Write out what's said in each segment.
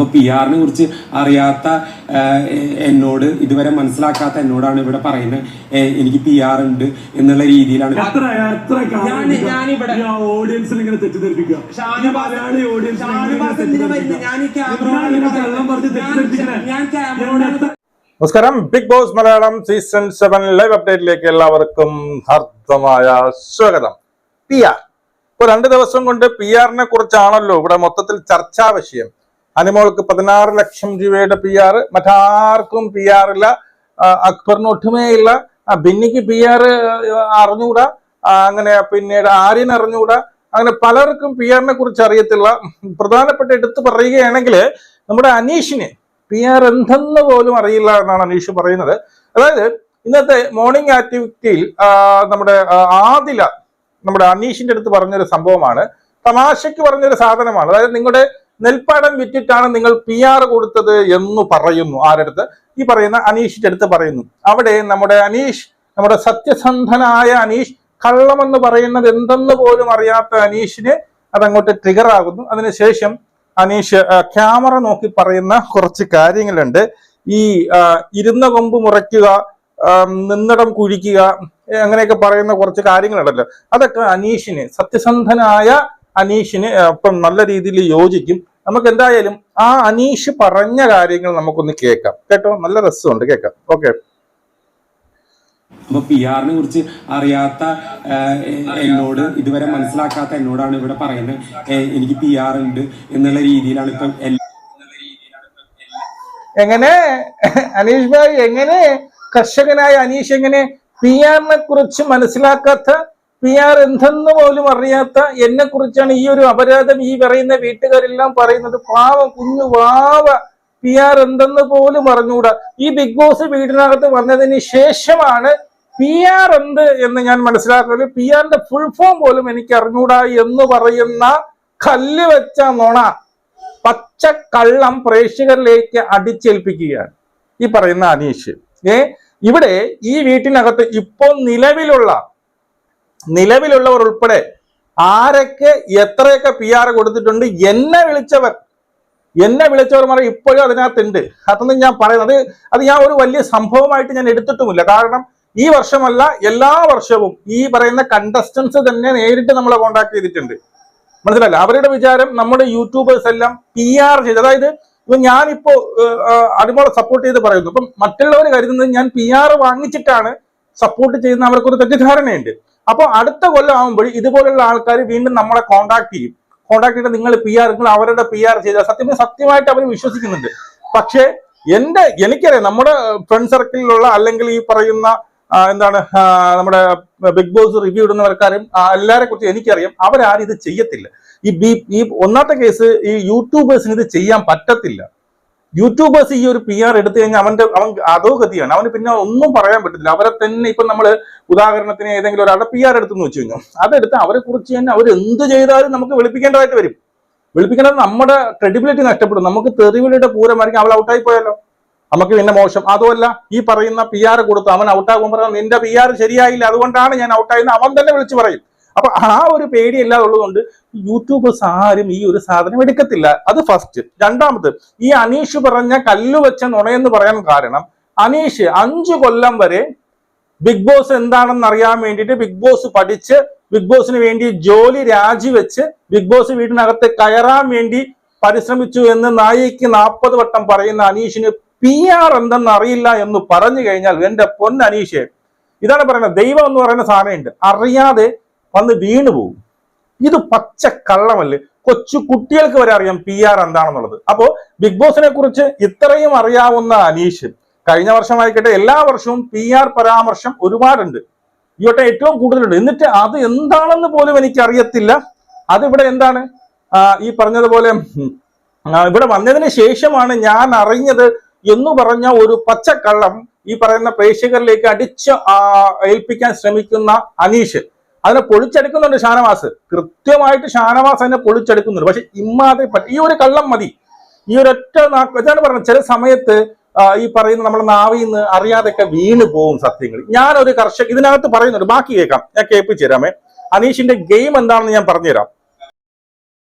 അപ്പൊ പി ആറിനെ കുറിച്ച് അറിയാത്ത എന്നോട് ഇതുവരെ മനസ്സിലാക്കാത്ത എന്നോടാണ് ഇവിടെ പറയുന്നത്. എനിക്ക് പി ആർ ഉണ്ട് എന്നുള്ള രീതിയിലാണ്. നമസ്കാരം Bigg Boss Malayalam season seven live അപ്ഡേറ്റിലേക്ക് എല്ലാവർക്കും ഹർദ്ദമായ സ്വാഗതം. പി ആർ ഇപ്പൊ രണ്ട് ദിവസം കൊണ്ട് പി ആറിനെ കുറിച്ചാണല്ലോ ഇവിടെ മൊത്തത്തിൽ ചർച്ചാ വിഷയം. അനിമോൾക്ക് പതിനാറ് ലക്ഷം രൂപയുടെ പി ആർ മറ്റാർക്കും പി ആർ ഇല്ല. ആ, അക്ബറിന് ഒട്ടുമേ ഇല്ല. ബിന്നിക്ക് പി ആർ അറിഞ്ഞുകൂടാ അങ്ങനെ പിന്നീട് ആര്യൻ അറിഞ്ഞുകൂടാ അങ്ങനെ പലർക്കും പി ആറിനെ കുറിച്ച് അറിയത്തില്ല. പ്രധാനപ്പെട്ട എടുത്തു പറയുകയാണെങ്കിൽ നമ്മുടെ അനീഷിന് പി ആർ എന്തെന്ന് പോലും അറിയില്ല എന്നാണ് അനീഷ് പറയുന്നത്. അതായത് ഇന്നത്തെ മോർണിംഗ് ആക്ടിവിറ്റിയിൽ നമ്മുടെ ആദില നമ്മുടെ അനീഷിന്റെ അടുത്ത് പറഞ്ഞൊരു സംഭവമാണ്. തമാശയ്ക്ക് പറഞ്ഞൊരു സാധനമാണ്. അതായത് നിങ്ങളുടെ നെൽപ്പാടം വിറ്റിട്ടാണ് നിങ്ങൾ പി ആർ കൊടുത്തത് എന്ന് പറയുന്നു. ആരടുത്ത്? ഈ പറയുന്ന അനീഷിന്റെ അടുത്ത് പറയുന്നു. അവിടെ നമ്മുടെ അനീഷ് നമ്മുടെ സത്യസന്ധനായ അനീഷ് കള്ളമെന്ന് പറയുന്നത് എന്തെന്ന് പോലും അറിയാത്ത അനീഷിന് അതങ്ങോട്ട് ട്രിഗർ ആകുന്നു. അതിനുശേഷം അനീഷ് ക്യാമറ നോക്കി പറയുന്ന കുറച്ച് കാര്യങ്ങളുണ്ട്. ഈ ഇരുന്ന കൊമ്പ് മുറയ്ക്കുക നിന്നിടം കുഴിക്കുക അങ്ങനെയൊക്കെ പറയുന്ന കുറച്ച് കാര്യങ്ങളുണ്ടല്ലോ. അതൊക്കെ അനീഷിന് സത്യസന്ധനായ അനീഷിന് ഇപ്പം നല്ല രീതിയിൽ യോജിക്കും. നമുക്ക് എന്തായാലും ആ അനീഷ് പറഞ്ഞ കാര്യങ്ങൾ നമുക്കൊന്ന് കേൾക്കാം. കേട്ടോ? നല്ല രസമുണ്ട്. കേൾക്കാം. ഓക്കെ അപ്പൊ പി ആറിനെ കുറിച്ച് അറിയാത്ത എന്നോട് ഇതുവരെ മനസ്സിലാക്കാത്ത എന്നോടാണ് ഇവിടെ പറയുന്നത്. എനിക്ക് പി ആർ ഉണ്ട് എന്നുള്ള രീതിയിലാണ് ഇപ്പം എങ്ങനെ? അനീഷ് ഭായ് എങ്ങനെ? കർഷകനായ അനീഷ് എങ്ങനെ പി ആറിനെ കുറിച്ച് മനസ്സിലാക്കാത്ത പി ആർ എന്തെന്ന് പോലും അറിയാത്ത എന്നെ കുറിച്ചാണ് ഈ ഒരു അപരാധം ഈ പറയുന്ന വീട്ടുകാരെല്ലാം പറയുന്നത്. പാവം കുഞ്ഞു വാവ പി ആർ എന്തെന്ന് പോലും അറിഞ്ഞുകൂടാ ഈ ബിഗ് ബോസ് വീടിനകത്ത് വന്നതിന് ശേഷമാണ് പി ആർ എന്ത് എന്ന് ഞാൻ മനസ്സിലാക്കുന്നത്. പി ആറിന്റെ ഫുൾ ഫോം പോലും എനിക്ക് അറിഞ്ഞുകൂടാ എന്ന് പറയുന്ന കല്ല് വെച്ച നുണ പച്ച കള്ളം പ്രേക്ഷകരിലേക്ക് അടിച്ചേൽപ്പിക്കുകയാണ് ഈ പറയുന്ന അനീഷ്. ഏ? ഇവിടെ ഈ വീട്ടിനകത്ത് ഇപ്പോൾ നിലവിലുള്ള നിലവിലുള്ളവർ ഉൾപ്പെടെ ആരൊക്കെ എത്രയൊക്കെ പി ആർ കൊടുത്തിട്ടുണ്ട് എന്നെ വിളിച്ചവർ എന്നെ വിളിച്ചവർ മാറി ഇപ്പോഴും അതിനകത്തുണ്ട്. അതൊന്നും ഞാൻ പറയുന്നത് അത് ഞാൻ ഒരു വലിയ സംഭവമായിട്ട് ഞാൻ എടുത്തിട്ടുമില്ല. കാരണം ഈ വർഷമല്ല എല്ലാ വർഷവും ഈ പറയുന്ന കണ്ടസ്റ്റൻസ് തന്നെ നേരിട്ട് നമ്മളെ കോണ്ടാക്ട് ചെയ്തിട്ടുണ്ട്. മനസ്സിലല്ല അവരുടെ വിചാരം നമ്മുടെ യൂട്യൂബേഴ്സ് എല്ലാം പി ആർ ചെയ്ത് അതായത് ഇപ്പൊ ഞാനിപ്പോ അതുപോലെ സപ്പോർട്ട് ചെയ്ത് പറയുന്നു. ഇപ്പം മറ്റുള്ളവർ കരുതുന്നത് ഞാൻ പി ആർ വാങ്ങിച്ചിട്ടാണ് സപ്പോർട്ട് ചെയ്യുന്ന അവർക്കൊരു തെറ്റിദ്ധാരണയുണ്ട്. അപ്പോൾ അടുത്ത കൊല്ലം ആകുമ്പോൾ ഇതുപോലുള്ള ആൾക്കാർ വീണ്ടും നമ്മളെ കോണ്ടാക്ട് ചെയ്യും. കോണ്ടാക്ട് ചെയ്ത് നിങ്ങൾ പി ആർ നിങ്ങൾ അവരുടെ പി ആർ ചെയ്ത സത്യം സത്യമായിട്ട് അവർ വിശ്വസിക്കുന്നുണ്ട്. പക്ഷേ എന്റെ എനിക്കറിയാം നമ്മുടെ ഫ്രണ്ട് സർക്കിളിലുള്ള അല്ലെങ്കിൽ ഈ പറയുന്ന എന്താണ് നമ്മുടെ ബിഗ് ബോസ് റിവ്യൂ ഇടുന്നവർക്കാരും എല്ലാരെ കുറിച്ച് എനിക്കറിയാം അവരാരും ഇത് ചെയ്യത്തില്ല. ഈ ബി ഈ ഒന്നാമത്തെ കേസ് ഈ യൂട്യൂബേഴ്സിന് ഇത് ചെയ്യാൻ പറ്റത്തില്ല. യൂട്യൂബേഴ്സ് ഈ ഒരു പി ആർ എടുത്തു കഴിഞ്ഞാൽ അവന്റെ അവൻ അധോഗതിയാണ്. അവന് പിന്നെ ഒന്നും പറയാൻ പറ്റത്തില്ല. അവരെ തന്നെ ഇപ്പൊ നമ്മൾ ഉദാഹരണത്തിന് ഏതെങ്കിലും ഒരാളുടെ പി ആർ എടുത്തെന്ന് വെച്ച് കഴിഞ്ഞാൽ അതെടുത്ത് അവരെ കുറിച്ച് തന്നെ അവർ എന്ത് ചെയ്താലും നമുക്ക് വെളുപ്പിക്കേണ്ടതായിട്ട് വരും. വെളുപ്പിക്കേണ്ടത് നമ്മുടെ ക്രെഡിബിലിറ്റി നഷ്ടപ്പെടും. നമുക്ക് തെറിവിളിയുടെ പൂരമായിരിക്കും അവൾ ഔട്ടായി പോയാലോ നമുക്ക് പിന്നെ മോശം. അതുമല്ല ഈ പറയുന്ന പി ആർ കൊടുത്തു അവൻ ഔട്ടാകുമ്പോൾ നിന്റെ പി ആർ ശരിയായില്ല. അതുകൊണ്ടാണ് ഞാൻ ഔട്ടായെന്ന് അവൻ തന്നെ വിളിച്ചു പറയും. അപ്പൊ ആ ഒരു പേടി എല്ലാം ഉള്ളതുകൊണ്ട് യൂട്യൂബേഴ്സ് ആരും ഈ ഒരു സാധനം എടുക്കത്തില്ല. അത് ഫസ്റ്റ് രണ്ടാമത് ഈ അനീഷ് പറഞ്ഞ കല്ല് വെച്ച നുണയെന്ന് പറയാൻ കാരണം അനീഷ് അഞ്ചു കൊല്ലം വരെ ബിഗ് ബോസ് എന്താണെന്ന് അറിയാൻ വേണ്ടിയിട്ട് ബിഗ് ബോസ് പഠിച്ച് ബിഗ് ബോസിന് വേണ്ടി ജോലി രാജിവെച്ച് ബിഗ് ബോസ് വീടിനകത്ത് കയറാൻ വേണ്ടി പരിശ്രമിച്ചു എന്ന് നായിക്ക് നാൽപ്പത് വട്ടം പറയുന്ന അനീഷിന് പി ആർ എന്തെന്ന് അറിയില്ല എന്ന് പറഞ്ഞു കഴിഞ്ഞാൽ എന്റെ പൊന്ന് അനീഷ് ഇതാണ് പറയുന്നത് ദൈവം എന്ന് പറയുന്ന സാധനമുണ്ട്. അറിയാതെ വന്ന് വീണു പോകും ഇത് പച്ച കള്ളമല്ലേ. കൊച്ചു കുട്ടികൾക്ക് വരെ അറിയാം പി ആർ എന്താണെന്നുള്ളത്. അപ്പോ ബിഗ് ബോസിനെ കുറിച്ച് ഇത്രയും അറിയാവുന്ന അനീഷ് കഴിഞ്ഞ വർഷമായിക്കട്ടെ എല്ലാ വർഷവും പി ആർ പരാമർശം ഒരുപാടുണ്ട്. ഈ വട്ടം ഏറ്റവും കൂടുതലുണ്ട്. എന്നിട്ട് അത് എന്താണെന്ന് പോലും എനിക്ക് അറിയത്തില്ല അതിവിടെ എന്താണ്? ഈ പറഞ്ഞതുപോലെ ഇവിടെ വന്നതിന് ശേഷമാണ് ഞാൻ അറിഞ്ഞത് എന്ന് പറഞ്ഞ ഒരു പച്ചക്കള്ളം ഈ പറയുന്ന പ്രേക്ഷകരിലേക്ക് അടിച്ച് ഏൽപ്പിക്കാൻ ശ്രമിക്കുന്ന അനീഷ്. അതിനെ പൊളിച്ചെടുക്കുന്നുണ്ട് ഷാനവാസ്. കൃത്യമായിട്ട് ഷാനവാസ് അതിനെ പൊളിച്ചെടുക്കുന്നുണ്ട്. പക്ഷെ ഇമ്മാതിരി ഈ ഒരു കള്ളം മതി. ഈ ഒരൊറ്റ ഇതാണ് പറഞ്ഞത്. ചില സമയത്ത് ഈ പറയുന്ന നമ്മുടെ നാവിൽ നിന്ന് അറിയാതെയൊക്കെ വീണ് പോകും സത്യങ്ങൾ. ഞാനൊരു കർഷക ഇതിനകത്ത് പറയുന്നുണ്ട്. ബാക്കി കേൾക്കാം. ഞാൻ കേൾപ്പിച്ചു തരാമേ അനീഷിന്റെ ഗെയിം എന്താണെന്ന് ഞാൻ പറഞ്ഞുതരാം.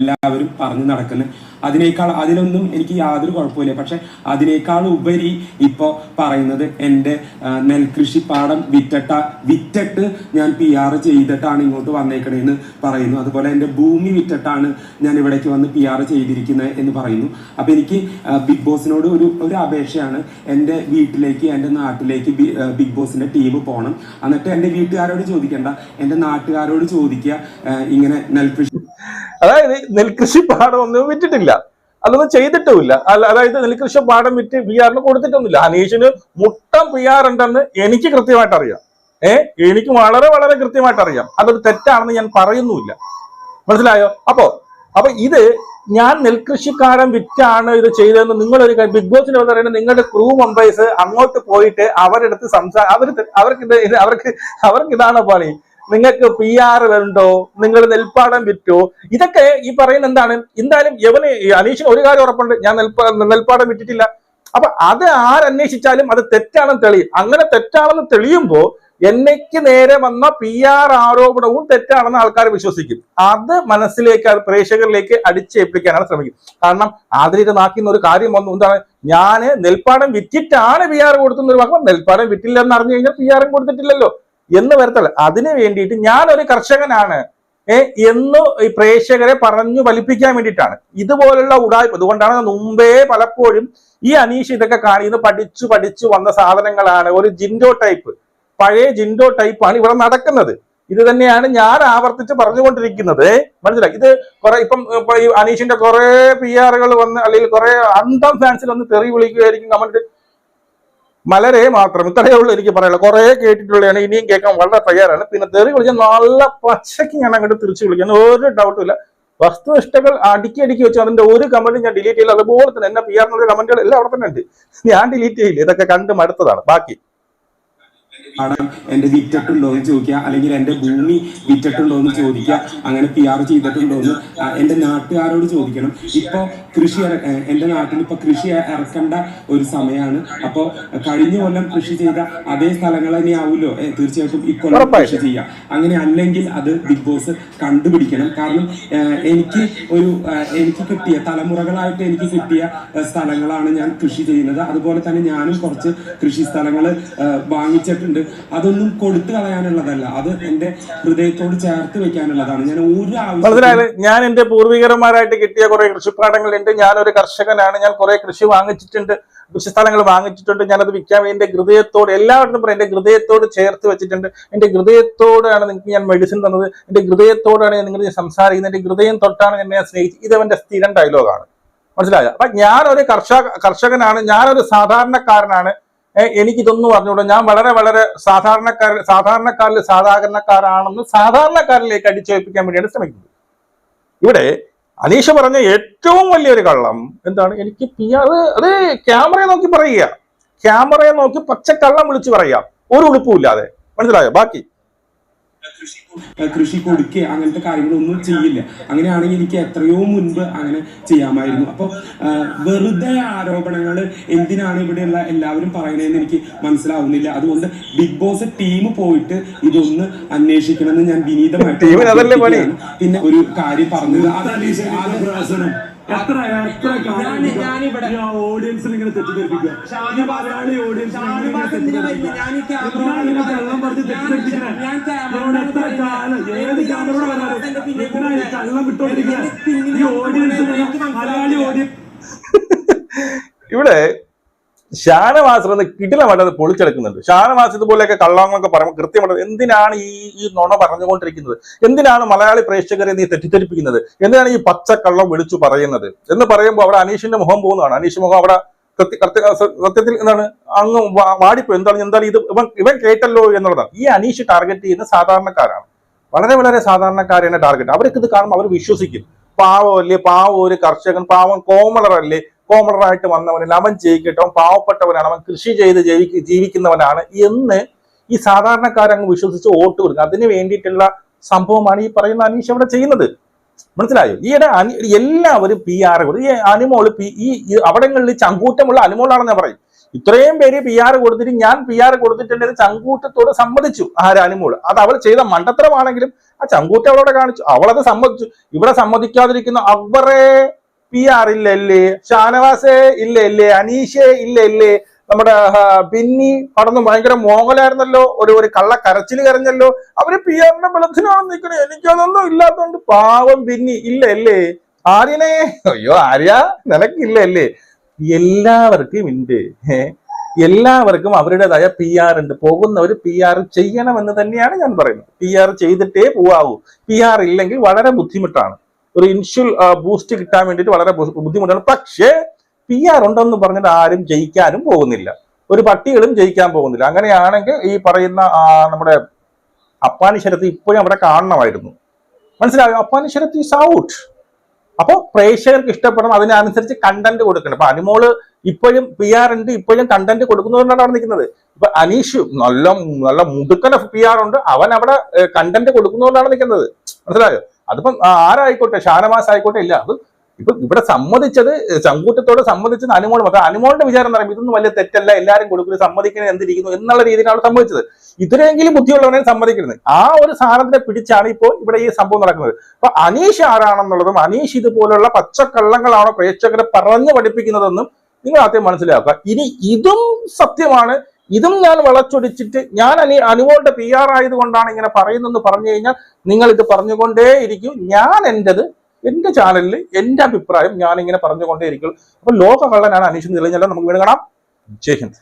എല്ലാവരും പറഞ്ഞു നടക്കുന്നത് അതിനേക്കാൾ അതിലൊന്നും എനിക്ക് യാതൊരു കുഴപ്പമില്ല പക്ഷെ അതിനേക്കാൾ ഉപരി ഇപ്പോൾ പറയുന്നത് എന്റെ നെൽകൃഷിപ്പാടം നെൽകൃഷി പാടം വിറ്റട്ട വിറ്റിട്ട് ഞാൻ പി ആർ ചെയ്തിട്ടാണ് ഇങ്ങോട്ട് വന്നേക്കണേന്ന് പറയുന്നു. അതുപോലെ എന്റെ ഭൂമി വിറ്റിട്ടാണ് ഞാൻ ഇവിടേക്ക് വന്ന് പി ആർ ചെയ്തിരിക്കുന്നത് എന്ന് പറയുന്നു. അപ്പോൾ എനിക്ക് ബിഗ് ബോസിനോട് ഒരു ഒരു അപേക്ഷയാണ് എന്റെ വീട്ടിലേക്ക് എന്റെ നാട്ടിലേക്ക് ബിഗ് ബോസിന്റെ ടീം പോകണം എന്നിട്ട് എന്റെ വീട്ടുകാരോട് ചോദിക്കേണ്ട. എന്റെ നാട്ടുകാരോട് ചോദിക്കുക ഇങ്ങനെ നെൽകൃഷി അതായത് നെൽകൃഷി പാടം ഒന്നും വിറ്റിട്ടില്ല. അതൊന്നും ചെയ്തിട്ടുമില്ല. അല്ല അതായത് നെൽകൃഷി പാടം വിറ്റ് പി ആറിന് കൊടുത്തിട്ടൊന്നുമില്ല. അനീഷിന് മുട്ടം പി ആർ ഉണ്ടെന്ന് എനിക്ക് കൃത്യമായിട്ട് അറിയാം ഏ എനിക്ക് വളരെ വളരെ കൃത്യമായിട്ട് അറിയാം അതൊരു തെറ്റാണെന്ന് ഞാൻ പറയുന്നുമില്ല. മനസ്സിലായോ? അപ്പോ അപ്പൊ ഇത് ഞാൻ നെൽകൃഷിക്കാരൻ വിറ്റാണ് ഇത് ചെയ്തതെന്ന് നിങ്ങളൊരു ബിഗ് ബോസിന് പറയുന്നത് നിങ്ങളുടെ ക്രൂ മെമ്പേഴ്സ് അങ്ങോട്ട് പോയിട്ട് അവരെടുത്ത് സംസാ അവർ അവർക്ക് അവർക്ക് അവർക്ക് ഇതാണ് പണി. നിങ്ങൾക്ക് പി ആർ ഉണ്ടോ നിങ്ങൾ നെൽപ്പാടം വിറ്റോ? ഇതൊക്കെ ഈ പറയുന്ന എന്താണ്? എന്തായാലും യവന് അനീഷിന് ഒരു കാര്യം ഉറപ്പുണ്ട്. ഞാൻ നെൽപ്പാ നെൽപ്പാടം വിറ്റിട്ടില്ല. അപ്പൊ അത് ആരന്വേഷിച്ചാലും അത് തെറ്റാണെന്ന് തെളിയും. അങ്ങനെ തെറ്റാണെന്ന് തെളിയുമ്പോ എന്നയ്ക്ക് നേരെ വന്ന പി ആർ ആരോപണവും തെറ്റാണെന്ന് ആൾക്കാർ വിശ്വസിക്കും. അത് മനസ്സിലേക്ക് പ്രേക്ഷകരിലേക്ക് അടിച്ചേൽപ്പിക്കാനാണ് ശ്രമിക്കുന്നത് കാരണം ആദരിക നാക്കുന്ന ഒരു കാര്യം വന്നു. എന്താണ്? ഞാൻ നെൽപ്പാടം വിറ്റിട്ടാണ് പി ആർ കൊടുത്തുന്ന ഒരു വാക്ക് നെൽപ്പാടം വിറ്റില്ലെന്ന് അറിഞ്ഞു കഴിഞ്ഞാൽ പി ആറും കൊടുത്തിട്ടില്ലല്ലോ. എന്ന് വരത്തല്ല അതിന് വേണ്ടിയിട്ട് ഞാനൊരു കർഷകനാണ്. എന്ന് ഈ പ്രേക്ഷകരെ പറഞ്ഞു ഫലിപ്പിക്കാൻ വേണ്ടിയിട്ടാണ്. ഇതുപോലുള്ള ഉടായ്പ അതുകൊണ്ടാണ് മുമ്പേ പലപ്പോഴും ഈ അനീഷ് ഇതൊക്കെ കാണിന്ന് പഠിച്ചു പഠിച്ചു വന്ന സാധനങ്ങളാണ്. ഒരു ജിൻഡോ ടൈപ്പ്. പഴയ ജിൻഡോ ടൈപ്പാണ് ഇവിടെ നടക്കുന്നത്. ഇത് തന്നെയാണ് ഞാൻ ആവർത്തിച്ച് പറഞ്ഞുകൊണ്ടിരിക്കുന്നത്. മനസ്സിലായി? ഇത് കുറെ ഇപ്പം അനീഷിന്റെ കുറെ പി ആറുകൾ വന്ന് അല്ലെങ്കിൽ കുറെ അന്തം ഫാൻസിൽ വന്ന് തെറി വിളിക്കുകയായിരിക്കും കമന്റ് മലരെ മാത്രം ഇത്രയേ ഉള്ളൂ എനിക്ക് പറയാനുള്ളത്. കുറെ കേട്ടിട്ടുള്ളതാണ് ഇനിയും കേൾക്കാൻ വളരെ തയ്യാറാണ്. പിന്നെ തെറി വിളിച്ചാൽ നല്ല പച്ചയ്ക്ക് ഞാൻ അങ്ങോട്ട് തിരിച്ചു വിളിക്കാൻ ഒരു ഡൗട്ടും ഇല്ല. വസ്തുനിഷ്ഠകൾ അടുക്കി അടുക്കി വെച്ചു അതിന്റെ ഒരു കമന്റ് ഞാൻ ഡിലീറ്റ് ചെയ്യില്ല. അതുപോലെ തന്നെ എന്നെ പി കമന്റുകൾ എല്ലാം അവിടെ തന്നെ ഉണ്ട്. ഞാൻ ഡിലീറ്റ് ചെയ്യില്ല. ഇതൊക്കെ കണ്ട് മടുത്തതാണ് ബാക്കി പാടം എന്റെ വിറ്റിട്ടുണ്ടോ എന്ന് ചോദിക്കുക. അല്ലെങ്കിൽ എന്റെ ഭൂമി വിറ്റിട്ടുണ്ടോ എന്ന് ചോദിക്കുക. അങ്ങനെ പി ആർ ചെയ്തിട്ടുണ്ടോ എന്ന് എന്റെ നാട്ടുകാരോട് ചോദിക്കണം. ഇപ്പോൾ കൃഷി എന്റെ നാട്ടിൽ ഇപ്പോൾ കൃഷി ഇറക്കേണ്ട ഒരു സമയമാണ്. അപ്പോൾ കഴിഞ്ഞ കൊല്ലം കൃഷി ചെയ്ത അതേ സ്ഥലങ്ങൾ തന്നെ ആവുമല്ലോ. തീർച്ചയായിട്ടും ഇക്കൊല്ലം കൃഷി ചെയ്യുക ചെയ്യാം. അങ്ങനെ അല്ലെങ്കിൽ അത് ബിഗ് ബോസ് കണ്ടുപിടിക്കണം. കാരണം എനിക്ക് ഒരു എനിക്ക് കിട്ടിയ തലമുറകളായിട്ട് എനിക്ക് കിട്ടിയ സ്ഥലങ്ങളാണ് ഞാൻ കൃഷി ചെയ്യുന്നത്. അതുപോലെ തന്നെ ഞാനും കുറച്ച് കൃഷി സ്ഥലങ്ങൾ വാങ്ങിച്ചിട്ടുണ്ട്. അതൊന്നും കൊടുത്തു കളയാനുള്ളതല്ല. അത് എന്റെ ഹൃദയത്തോട് ചേർത്ത് വെക്കാനുള്ളതാണ്. ഞാൻ ഒരു ആവശ്യം ഞാൻ എന്റെ പൂർവികരന്മാരായിട്ട് കിട്ടിയ കുറെ കൃഷിപ്പാടങ്ങൾ ഉണ്ട് ഞാൻ ഒരു കർഷകനാണ്. ഞാൻ കുറെ കൃഷി വാങ്ങിച്ചിട്ടുണ്ട്. കൃഷി സ്ഥലങ്ങൾ വാങ്ങിച്ചിട്ടുണ്ട്. ഞാനത് വിൽക്കാൻ എന്റെ ഹൃദയത്തോട് എല്ലാവരും പറയും എന്റെ ഹൃദയത്തോട് ചേർത്ത് വെച്ചിട്ടുണ്ട്. എന്റെ ഹൃദയത്തോടാണ് നിങ്ങൾക്ക് ഞാൻ മെഡിസിൻ തന്നത്. എന്റെ ഹൃദയത്തോടാണ് ഞാൻ നിങ്ങൾ സംസാരിക്കുന്നത്. എന്റെ ഹൃദയം തൊട്ടാണ് എന്നെ ഞാൻ സ്നേഹിച്ചത്. ഇത് അവന്റെ സ്ഥിരം ഡയലോഗാണ് മനസ്സിലായോ? അപ്പൊ ഞാനൊരു കർഷക കർഷകനാണ്. ഞാനൊരു സാധാരണക്കാരനാണ്. എനിക്കിതൊന്നും അറിഞ്ഞൂടാ ഞാൻ വളരെ വളരെ സാധാരണക്കാർ സാധാരണക്കാരിൽ സാധാരണക്കാരാണെന്ന് സാധാരണക്കാരിലേക്ക് അടിച്ചേൽപ്പിക്കാൻ വേണ്ടിയാണ് ശ്രമിക്കുന്നത്. ഇവിടെ അനീഷ പറഞ്ഞ ഏറ്റവും വലിയൊരു കള്ളം എന്താണ്? എനിക്ക് പി ആർ അത് ക്യാമറയെ നോക്കി പറയുക. ക്യാമറയെ നോക്കി പച്ചക്കള്ളം വിളിച്ചു പറയുക. ഒരു ഉടുപ്പുമില്ലാതെ മനസ്സിലായോ? ബാക്കി. കൃഷി കൊടുക്കുക അങ്ങനത്തെ കാര്യങ്ങളൊന്നും ചെയ്യില്ല. അങ്ങനെയാണെങ്കിൽ എനിക്ക് എത്രയോ മുൻപ് അങ്ങനെ ചെയ്യാമായിരുന്നു. അപ്പോൾ വെറുതെ ആരോപണങ്ങൾ എന്തിനാണ് ഇവിടെയുള്ള എല്ലാവരും പറയണതെന്ന് എനിക്ക് മനസ്സിലാവുന്നില്ല. അതുകൊണ്ട് ബിഗ് ബോസ് ടീം പോയിട്ട് ഇതൊന്ന് അന്വേഷിക്കണമെന്ന് ഞാൻ വിനീതമായിട്ട്. പിന്നെ ഒരു കാര്യം പറഞ്ഞത് അത് എത്ര എത്ര കാലം ഞാൻ- ഞാനിവിടെ- ഓഡിയൻസിൽ ഇങ്ങനെ തെറ്റിദ്ധരിപ്പിക്കുക. ഈ മലയാളി ഈ കള്ളം പറഞ്ഞ് തെറ്റിദ്ധരിപ്പിക്കണേ? എത്ര കാലം? ഏത് ഈ കള്ളം വിട്ടോണ്ടിരിക്കുക? ഈ ഓഡിയൻസ് മലയാളി മനസ്സിലാവില്ല. ഓഡിയൻസ് ഇവിടെ ഷാനവാസ് എന്ന് കിടിലമായിട്ട് പൊളിച്ചെടുക്കുന്നുണ്ട്. ഷാനവാസ് ഇതുപോലെയൊക്കെ കള്ളങ്ങളൊക്കെ പറയുമ്പോൾ കൃത്യമായിട്ട് എന്തിനാണ് ഈ ഈ നുണ പറഞ്ഞുകൊണ്ടിരിക്കുന്നത്? എന്തിനാണ് മലയാളി പ്രേക്ഷകരെ നീ തെറ്റിദ്ധരിപ്പിക്കുന്നത്? എന്തിനാണ് ഈ പച്ചക്കള്ളം വിളിച്ചു പറയുന്നത്? എന്ന് പറയുമ്പോൾ അവിടെ അനീഷിന്റെ മുഖം പോകുന്നതാണ്. അനീഷ് മുഖം അവിടെ സത്യത്തിൽ എന്താണ്? അങ്ങ് വാടിപ്പോ എന്താണ് എന്താണ് ഇത് ഇവൻ ഇവൻ കേട്ടല്ലോ എന്നുള്ളതാണ്. ഈ അനീഷ് ടാർഗറ്റ് ചെയ്യുന്ന സാധാരണക്കാരാണ്. വളരെ വളരെ സാധാരണക്കാരാണ് ടാർഗറ്റ് അവർക്ക് ഇത് കാണുമ്പോൾ അവർ വിശ്വസിക്കും. പാവമല്ലേ? പാവം ഒരു കർഷകൻ പാവം കോമളർ അല്ലേ വന്നവനിൽ അവൻ ജയിക്കട്ടെ അവൻ പാവപ്പെട്ടവനാണ് അവൻ കൃഷി ചെയ്ത് ജീവിക്ക ജീവിക്കുന്നവനാണ് എന്ന് ഈ സാധാരണക്കാരങ്ങ് വിശ്വസിച്ച് വോട്ട് കൊടുക്കുക. അതിന് വേണ്ടിയിട്ടുള്ള സംഭവമാണ് ഈ പറയുന്ന അനീഷ് അവിടെ ചെയ്യുന്നത്. മനസ്സിലായോ? ഈയിടെ അനി എല്ലാവരും പി ആർ കൊടുത്തു ഈ അനിമോൾ പി ഈ അവിടങ്ങളിൽ ചങ്കൂറ്റമുള്ള അനിമോളാണെന്ന് പറയും. ഇത്രയും പേര് പി ആർ കൊടുത്തിട്ട് ഞാൻ പി ആർ കൊടുത്തിട്ടുണ്ടെന്ന് ചങ്കൂറ്റത്തോട് സമ്മതിച്ചു. ആര് അനിമോൾ അത് അവൾ ചെയ്ത മണ്ടത്തരമാണെങ്കിലും ആ ചങ്കൂറ്റം അവളോട് കാണിച്ചു. അവളത് സമ്മതിച്ചു. ഇവിടെ സമ്മതിക്കാതിരിക്കുന്ന അവരെ പി ആർ ഇല്ലല്ലേ? ഷാനവാസേ ഇല്ല ഇല്ലേ അനീഷേ ഇല്ല നമ്മുടെ പിന്നി പടന്ന് ഭയങ്കര മോഹലായിരുന്നല്ലോ. ഒരു ഒരു കള്ള കരച്ചിൽ കരഞ്ഞല്ലോ. അവർ പി ആറിന്റെ ബലത്തിനാണ് നിൽക്കണേ എനിക്കതൊന്നും ഇല്ലാത്തോണ്ട് പാവം പിന്നി ഇല്ല അല്ലേ ആര്യനെ? അയ്യോ ആര്യ നിനക്കില്ല അല്ലേ എല്ലാവർക്കും ഉണ്ട് എല്ലാവർക്കും അവരുടേതായ പി ആർ ഉണ്ട് പോകുന്നവർ പി ആർ ചെയ്യണമെന്ന് തന്നെയാണ് ഞാൻ പറയുന്നത്. പി ആർ ചെയ്തിട്ടേ പോവാവൂ. പി ആർ ഇല്ലെങ്കിൽ വളരെ ബുദ്ധിമുട്ടാണ്. ഒരു ഇൻഷ്യൽ ബൂസ്റ്റ് കിട്ടാൻ വേണ്ടിയിട്ട് വളരെ ബുദ്ധിമുട്ടാണ്. പക്ഷേ പി ആർ ഉണ്ടെന്ന് പറഞ്ഞിട്ട് ആരും ജയിക്കാനും പോകുന്നില്ല. ഒരു പട്ടികളും ജയിക്കാൻ പോകുന്നില്ല. അങ്ങനെയാണെങ്കിൽ ഈ പറയുന്ന നമ്മുടെ അപ്പാനി ശരത്ത് ഇപ്പോഴും അവിടെ കാണണമായിരുന്നു. മനസ്സിലായോ? അപ്പാനിശരത്ത് ഈസ് ഔട്ട് അപ്പൊ പ്രേക്ഷകർക്ക് ഇഷ്ടപ്പെടണം. അതിനനുസരിച്ച് കണ്ടന്റ് കൊടുക്കണം. അപ്പൊ അനുമോൾ ഇപ്പോഴും പി ആർ ഉണ്ട്. ഇപ്പോഴും കണ്ടന്റ് കൊടുക്കുന്നതുകൊണ്ടാണ് അവിടെ നിൽക്കുന്നത്. ഇപ്പൊ അനീഷ് നല്ല നല്ല മുടുക്കൻ പി ആർ ഉണ്ട്. അവൻ അവിടെ കണ്ടന്റ് കൊടുക്കുന്നതുകൊണ്ടാണ് നിൽക്കുന്നത്. മനസ്സിലായോ? അതിപ്പം ആരായിക്കോട്ടെ? ഷാനവാസ് ആയിക്കോട്ടെ ഇല്ല. അത് ഇപ്പൊ ഇവിടെ സമ്മതിച്ചത് ചങ്കൂറ്റത്തോടെ സമ്മതിച്ചത് അനുമോൾ മാത്രം. അനുമോളിന്റെ വിചാരം പറയുമ്പോൾ ഇതൊന്നും വലിയ തെറ്റല്ല. എല്ലാവരും കൊടുക്കുന്നത് സമ്മതിക്കുന്നത് എന്തിരിക്കുന്നു എന്നുള്ള രീതിയിലാണ് സമ്മതിച്ചത്. ഇത്രയെങ്കിലും ബുദ്ധിയുള്ളവനെ സമ്മതിക്കുന്നത് ആ ഒരു സാധനത്തിനെ പിടിച്ചാണ് ഇപ്പോൾ ഇവിടെ ഈ സംഭവം നടക്കുന്നത്. അപ്പൊ അനീഷ് ആരാണെന്നുള്ളതും അനീഷ് ഇതുപോലുള്ള പച്ചക്കള്ളങ്ങളാണോ പ്രേക്ഷകരെ പറഞ്ഞു പഠിപ്പിക്കുന്നതെന്നും നിങ്ങൾ ആദ്യം മനസ്സിലാക്കുക. ഇനി ഇതും സത്യമാണ്. ഇതും ഞാൻ വളച്ചൊടിച്ചിട്ട് ഞാൻ അനി അനുമോളുടെ പി ആർ ആയതുകൊണ്ടാണ് ഇങ്ങനെ പറയുന്നതെന്ന് പറഞ്ഞു കഴിഞ്ഞാൽ നിങ്ങൾ ഇത് പറഞ്ഞുകൊണ്ടേ ഇരിക്കും. ഞാൻ എന്റെത് എന്റെ ചാനലിൽ എന്റെ അഭിപ്രായം ഞാൻ ഇങ്ങനെ പറഞ്ഞുകൊണ്ടേ ഇരിക്കും അപ്പൊ ലോക കള്ളനാണ് അനീഷ് നിലഞ്ഞല്ല നമുക്ക് വീണ്ടും കാണാം. ജയ് ഹിന്ദ്.